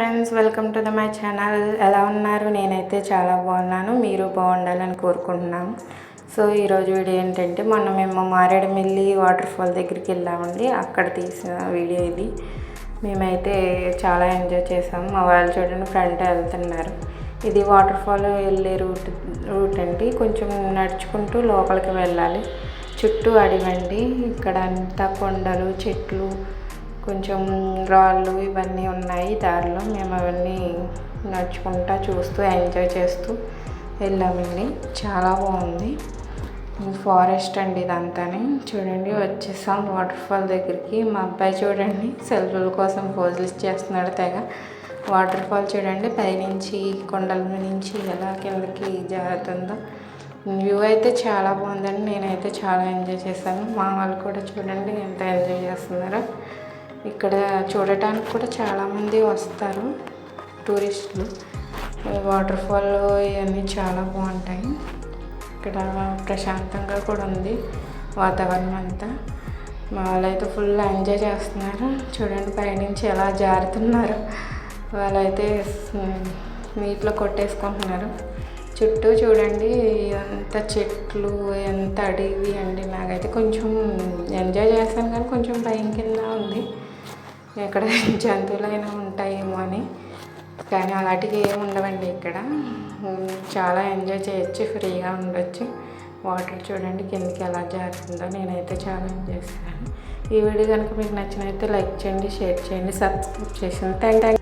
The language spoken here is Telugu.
Friends welcome to the my channel ఎలా ఉన్నారు? నేనైతే చాలా బాగున్నాను. మీరు బాగుండాలని కోరుకుంటున్నాను సో ఈరోజు వీడియో ఏంటంటే మొన్న మేము మారేడుమిల్లి వాటర్ ఫాల్ దగ్గరికి వెళ్ళామండి. అక్కడ తీసిన వీడియో ఇది. మేమైతే చాలా ఎంజాయ్ చేసాము మా వాళ్ళు చూడండి ఫ్రంట్ వెళ్తున్నారు. ఇది వాటర్ ఫాల్ వెళ్ళే రూట్ రూట్ అండి. కొంచెం నడుచుకుంటూ లోపలికి వెళ్ళాలి. చుట్టూ అడివండి ఇక్కడ అంతా కొండలు చెట్లు కొంచెం రాళ్ళు ఇవన్నీ ఉన్నాయి దారిలో. మేము అవన్నీ నడుచుకుంటా చూస్తూ ఎంజాయ్ చేస్తూ వెళ్ళామండి. చాలా బాగుంది. ఫారెస్ట్ అండి ఇదంతాని. చూడండి వచ్చేసాం వాటర్ ఫాల్ దగ్గరికి. మా అబ్బాయి చూడండి సెల్ఫీల కోసం పోజులు చేస్తున్నాడు తెగ. వాటర్ ఫాల్ చూడండి పైనుంచి కొండల నుంచి ఎలా కిందకి జారుతుందో. వ్యూ అయితే చాలా బాగుందండి. నేనైతే చాలా ఎంజాయ్ చేశాను. మా వాళ్ళు కూడా చూడండి ఎంత ఎంజాయ్ చేస్తున్నారో. ఇక్కడ చూడటానికి కూడా చాలామంది వస్తారు టూరిస్టులు. వాటర్ ఫాల్ ఇవన్నీ చాలా బాగుంటాయి. ఇక్కడ ప్రశాంతంగా కూడా ఉంది వాతావరణం అంతా. మా వాళ్ళైతే ఫుల్ ఎంజాయ్ చేస్తున్నారు. చూడండి పైనుంచి ఎలా జారుతున్నారు. వాళ్ళైతే నీటిలో కొట్టేసుకుంటున్నారు. చుట్టూ చూడండి ఎంత చెట్లు ఎంత అడవి అండి. నాకైతే కొంచెం ఎంజాయ్ చేస్తాను కానీ కొంచెం భయం కింద ఇక్కడ జంతువులైనా ఉంటాయేమో అని. కానీ అలాంటివి ఏమి ఉండవండి ఇక్కడ. చాలా ఎంజాయ్ చేయొచ్చు ఫ్రీగా ఉండొచ్చు. వాటర్ చూడండి కిందకి ఎలా జారుతుందో. నేనైతే చాలా ఎంజాయ్ చేస్తాను ఈ వీడియో కనుక మీకు నచ్చినైతే లైక్ చేయండి షేర్ చేయండి సబ్స్క్రైబ్ చేయండి థ్యాంక్ థ్యాంక్